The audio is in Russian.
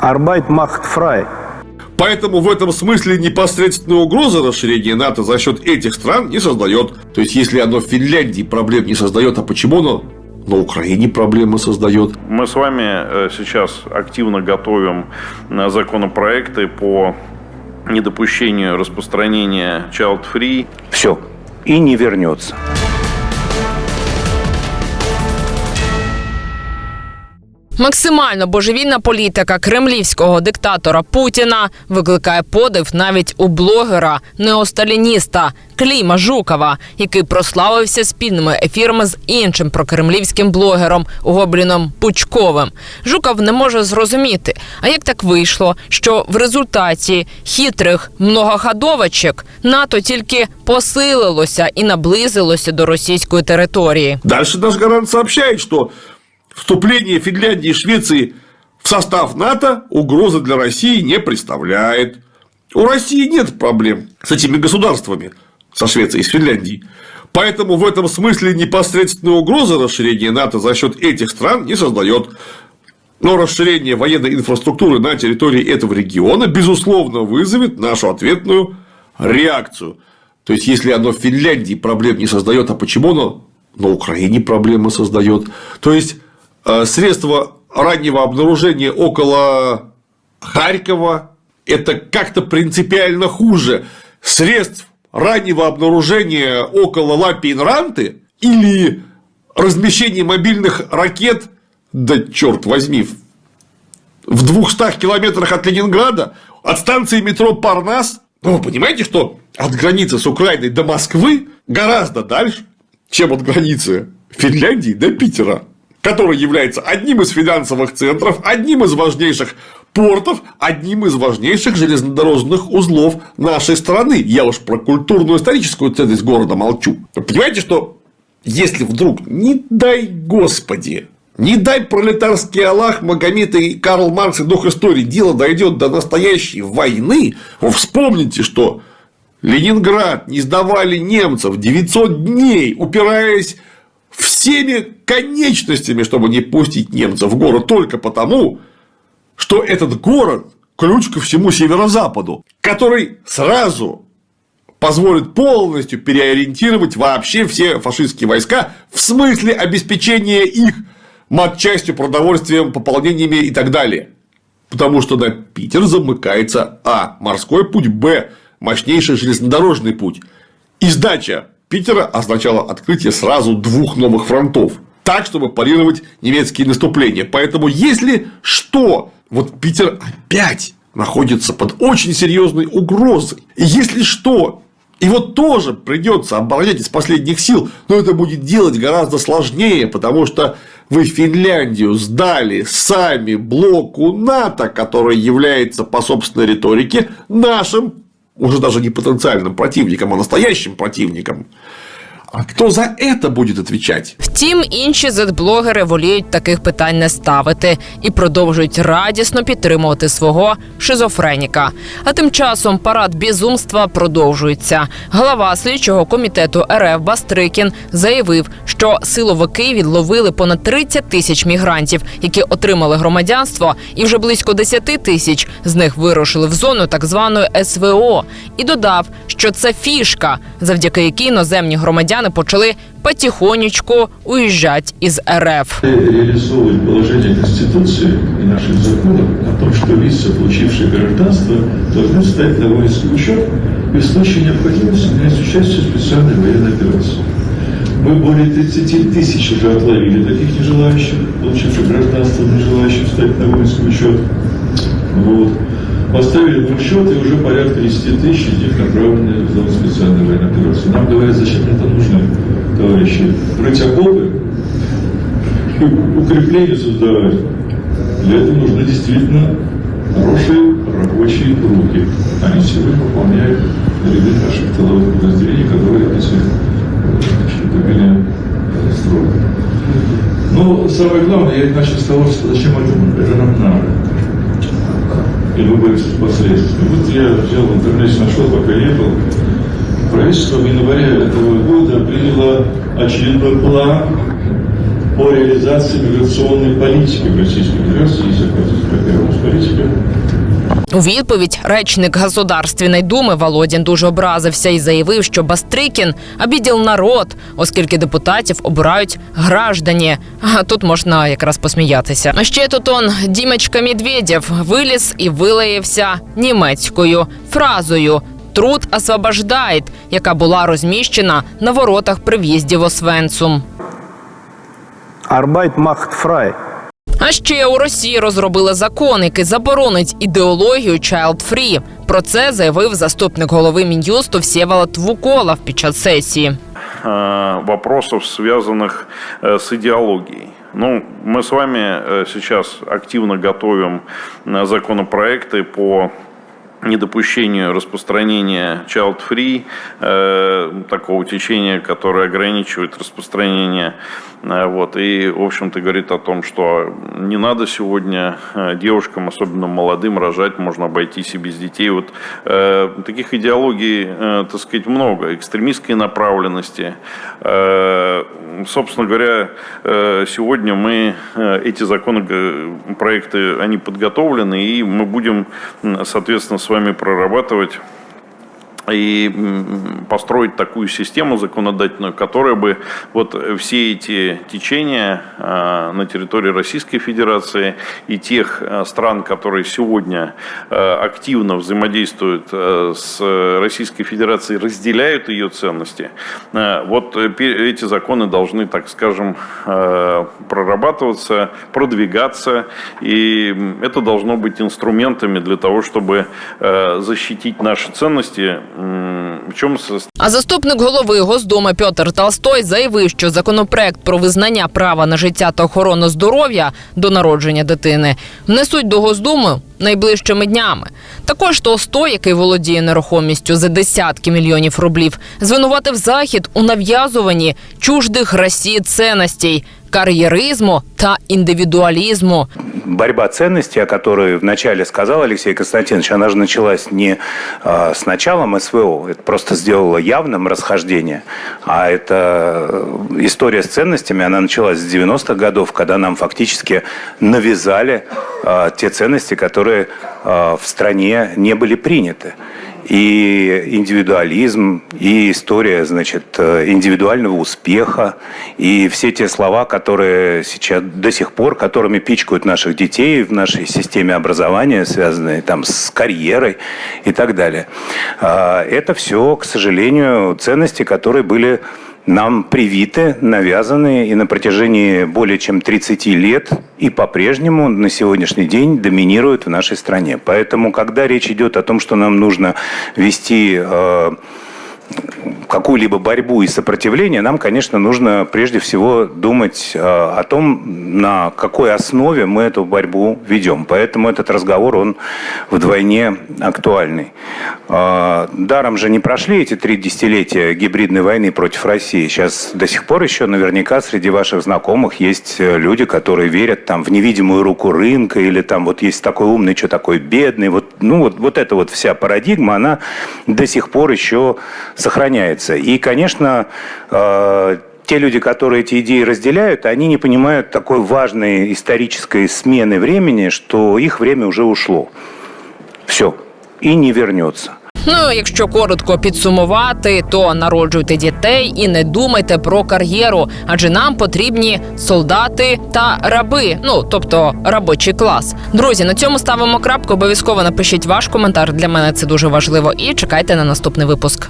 Arbeit macht frei. Поэтому в этом смысле непосредственной угрозы расширения НАТО за счет этих стран не создает. То есть, если оно в Финляндии проблем не создает, а почему оно на Украине проблемы создает? Мы с вами э, сейчас активно готовим э, законопроекты по недопущению распространения child free. Все. И не вернется. Максимально божевільна політика кремлівського диктатора Путіна викликає подив навіть у блогера неосталініста Кліма Жукова, який прославився спільними ефірами з іншим прокремлівським блогером Гобліном Пучковим. Жуков не може зрозуміти, а як так вийшло, що в результаті хитрих многоходовочок НАТО тільки посилилося і наблизилося до російської території. Дальше наш гарант сообщает, что вступление Финляндии и Швеции в состав НАТО угрозы для России не представляет. У России нет проблем с этими государствами, со Швецией и с Финляндией. Поэтому в этом смысле непосредственной угрозы расширения НАТО за счет этих стран не создает. Но расширение военной инфраструктуры на территории этого региона, безусловно, вызовет нашу ответную реакцию. То есть, если оно в Финляндии проблем не создает, а почему оно на Украине проблемы создает? То есть, средства раннего обнаружения около Харькова – это как-то принципиально хуже средств раннего обнаружения около Лапинранты или размещение мобильных ракет, да черт возьми, в 200 километрах от Ленинграда, от станции метро Парнас. Ну, вы понимаете, что от границы с Украиной до Москвы гораздо дальше, чем от границы Финляндии до Питера, который является одним из финансовых центров, одним из важнейших портов, одним из важнейших железнодорожных узлов нашей страны. Я уж про культурно-историческую ценность города молчу. Вы понимаете, что если вдруг, не дай господи, не дай пролетарский Аллах, Магомед и Карл Маркс и дух истории, дело дойдет до настоящей войны, вы вспомните, что Ленинград не сдавали немцев 900 дней, упираясь всеми конечностями, чтобы не пустить немцев в город только потому, что этот город ключ ко всему северо-западу, который сразу позволит полностью переориентировать вообще все фашистские войска в смысле обеспечения их матчастью, продовольствием, пополнениями и так далее. Потому что на Питер замыкается А. Морской путь, Б. Мощнейший железнодорожный путь. И сдача Питера означала открытие сразу двух новых фронтов. Так, чтобы парировать немецкие наступления. Поэтому, если что, вот Питер опять находится под очень серьезной угрозой. И если что, его тоже придется оборонять из последних сил, но это будет делать гораздо сложнее, потому что вы Финляндию сдали сами блоку НАТО, который является по собственной риторике нашим, уже даже не потенциальным противником, а настоящим противником. А кто за это будет отвечать? Втім, інші зет-блогери воліють таких питань не ставити і продовжують радісно підтримувати свого шизофреніка. А тим часом парад безумства продовжується. Глава слідчого комітету РФ Бастрикін заявив, що силовики відловили понад 30 тисяч мігрантів, які отримали громадянство, і вже близько 10 тисяч з них вирушили в зону так званої СВО. І додав, що це фішка, завдяки якій іноземні громадяни почали потихонечку уїжджати із РФ. реализовывать положение Конституции и наших законов о том, что лица, получившие гражданство, должны встать на воинский учет и в случае необходимости принять участие в специальной военной операции. Мы более 30 тысяч уже отловили таких нежелающих, получивших гражданство, не желающих встать на воинский учет. Вот. Поставили на учет, и уже порядка 10 тысяч из них направлены в зону специальной военной операции. Нам говорят, зачем это нужно, товарищи, рыть окопы, укрепления создавать. Для этого нужны действительно хорошие рабочие руки. Они сегодня выполняют ряды наших тыловых подразделений, которые эти штуковины строят. Но самое главное, я начал с того, что зачем это, это нам надо. И вы были последствия. Вот я взял в интернете, нашел, пока ехал. Правительство в январе этого года приняло очередной план по реализации миграционной политики в Российской Федерации, если я правильно политика. У відповідь речник Государственної думи Володін дуже образився і заявив, що Бастрикін обіділ народ, оскільки депутатів обирають граждані. А тут можна якраз посміятися. А ще тут он Дімечка Медведєв виліз і вилаявся німецькою фразою. Труд освобождает, яка була розміщена на воротах при в'їзді в Освенцум. Арбайт махт фрай. А ще у Росії розробили закон, який заборонить ідеологію child free. Про це заявив заступник голови мін'юсту Всеволод Вуколов під час сесії. э, вопросов, связанных э, с идеологией. Ну, мы с вами э, сейчас активно готовим э, законопроекты по недопущению распространения child-free, э, такого течения, которое ограничивает распространение. Э, вот, и, в общем-то, говорит о том, что не надо сегодня э, девушкам, особенно молодым, рожать, можно обойтись и без детей. Вот таких идеологий, так сказать, много. Экстремистской направленности. Собственно говоря, сегодня мы э, эти законопроекты, они подготовлены, и мы будем, соответственно, с вами прорабатывать и построить такую систему законодательную, которая бы вот все эти течения э, на территории Российской Федерации и тех э, стран, которые сегодня э, активно взаимодействуют с Российской Федерацией, разделяют ее ценности, вот эти законы должны, так скажем, прорабатываться, продвигаться, и это должно быть инструментами для того, чтобы защитить наши ценности, в А заступник голови Госдуми Петр Толстой заявив, що законопроект про визнання права на життя та охорону здоров'я до народження дитини внесуть до Госдуми найближчими днями. Також Толстой, який володіє нерухомістю за десятки мільйонів рублів, звинуватив захід у нав'язуванні чуждих Росії цінностей, кар'єризму та індивідуалізму. Борьба ценностей, о которой вначале сказал Алексей Константинович, она же началась не а, с началом СВО. Это просто сделало явным расхождение. А это э, история с ценностями, она началась с 90-х годов, когда нам фактически навязали а, те ценности, которые а, в стране не были приняты. И индивидуализм, и история, значит, э, индивидуального успеха, и все те слова, которые сейчас до сих пор, которыми пичкают наших детей в нашей системе образования, связанные там с карьерой и так далее. А, Это все, к сожалению, ценности, которые были нам привиты, навязаны и на протяжении более чем 30 лет и по-прежнему на сегодняшний день доминируют в нашей стране. Поэтому, когда речь идет о том, что нам нужно вести э, какую-либо борьбу и сопротивление, нам, конечно, нужно прежде всего думать э, о том, на какой основе мы эту борьбу ведем. Поэтому этот разговор, он вдвойне актуальный. Э, Даром же не прошли эти три десятилетия гибридной войны против России. Сейчас до сих пор еще наверняка среди ваших знакомых есть э, люди, которые верят там в невидимую руку рынка или там вот есть такой умный, что такой бедный. Вот, ну вот, вот эта вот вся парадигма, она до сих пор еще сохраняется И, конечно, э, те люди, которые эти идеи разделяют, они не понимают такой важной исторической смены времени, что их время уже ушло. Все. И не вернется. Ну, якщо коротко підсумувати, то народжуйте дітей і не думайте про кар'єру, адже нам потрібні солдати та раби. Ну тобто робочий клас. Друзі, на цьому ставимо крапку. Обов'язково напишіть ваш коментар. Для мене це дуже важливо. І чекайте на наступний випуск.